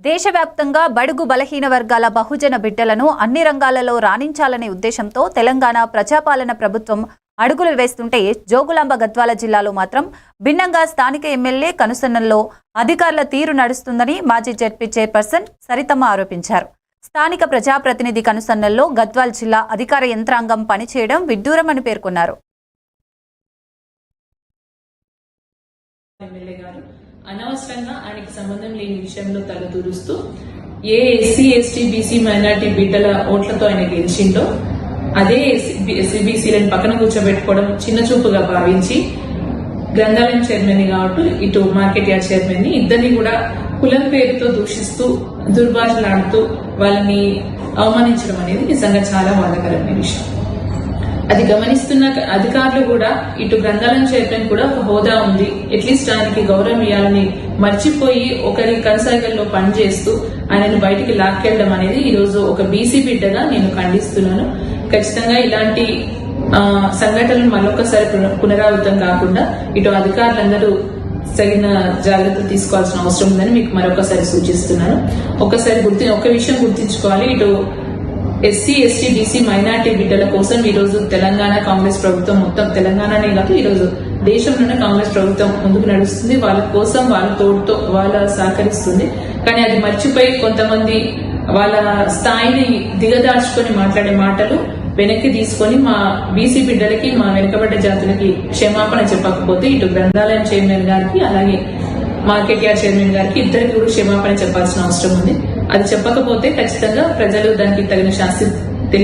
దేశవ్యాప్తంగా బడుగు బలహీన వర్గాల బహుజన బిడ్డలను అన్ని రంగాలలో రాణించాలనే ఉద్దేశంతో తెలంగాణ ప్రజాపాలన ప్రభుత్వం అడుగులు వేస్తుంటే జోగులాంబ గద్వాల జిల్లాలో మాత్రం భిన్నంగా స్థానిక ఎమ్మెల్యే కనుసన్నల్లో అధికారుల తీరు నడుస్తుందని మాజీ జడ్పీ చైర్పర్సన్ సరితమ్మ ఆరోపించారు. స్థానిక ప్రజాప్రతినిధి కనుసన్నల్లో గద్వాల్ జిల్లా అధికార యంత్రాంగం పనిచేయడం విడ్డూరమని పేర్కొన్నారు. ఎమ్మెల్యే గారు అనవసరంగా ఆయనకి సంబంధం లేని విషయంలో తలదూరుస్తూ ఏ ఎస్సీ ఎస్టీ బీసీ మైనార్టీ బిడ్డల ఓట్లతో ఆయన గెలిచిండో అదే ఎస్సీబీసీలను పక్కన కూర్చోబెట్టుకోవడం చిన్న చూపుగా భావించి గ్రంథాలయం చైర్మన్ని కాబట్టి ఇటు మార్కెట్ యార్డ్ చైర్మన్ని ఇద్దరిని కూడా కులం పేరుతో దూషిస్తూ దుర్భాషలాడుతూ వాళ్ళని అవమానించడం అనేది నిజంగా చాలా బాధాకరమైన విషయం. అది గమనిస్తున్న అధికారులు కూడా ఇటు గ్రంథాలను చేయడం కూడా ఒక హోదా ఉంది. అట్లీస్ట్ ఆయనకి గౌరవం ఇవ్వాలని మర్చిపోయి ఒకరి కనసాగల్లో పనిచేస్తూ ఆయనను బయటికి లాక్కెళ్ళడం అనేది ఈరోజు ఒక బీసీ బిడ్డగా నేను ఖండిస్తున్నాను. ఖచ్చితంగా ఇలాంటి సంఘటనలు మరొకసారి పున- పునరావృతం కాకుండా ఇటు అధికారులందరూ తగిన జాగ్రత్తలు తీసుకోవాల్సిన అవసరం ఉందని మీకు మరొకసారి సూచిస్తున్నాను. ఒకసారి గుర్తి ఒక విషయం గుర్తించుకోవాలి. ఇటు ఎస్సీ ఎస్టీ బీసీ మైనార్టీ బిడ్డల కోసం ఈ రోజు తెలంగాణ కాంగ్రెస్ ప్రభుత్వం మొత్తం తెలంగాణనే కాదు ఈ రోజు దేశంలోనే కాంగ్రెస్ ప్రభుత్వం ముందుకు నడుస్తుంది. వాళ్ళ కోసం వాళ్ళ తోడుతో వాళ్ళ సహకరిస్తుంది. కానీ అది మర్చిపోయి కొంతమంది వాళ్ళ స్థాయిని దిగదార్చుకొని మాట్లాడే మాటలు వెనక్కి తీసుకొని మా బీసీ బిడ్డలకి మా వెనుకబడ్డ జాతులకి క్షమాపణ చెప్పకపోతే ఇటు గ్రంథాలయం చైర్మన్ గారికి అలాగే మార్కెట్ యార్డ్ చైర్మన్ గారికి ఇద్దరికి కూడా క్షమాపణ చెప్పాల్సిన అవసరం ఉంది. అది చెప్పకపోతే ఖచ్చితంగా ప్రజలు దానికి తగిన శాస్తి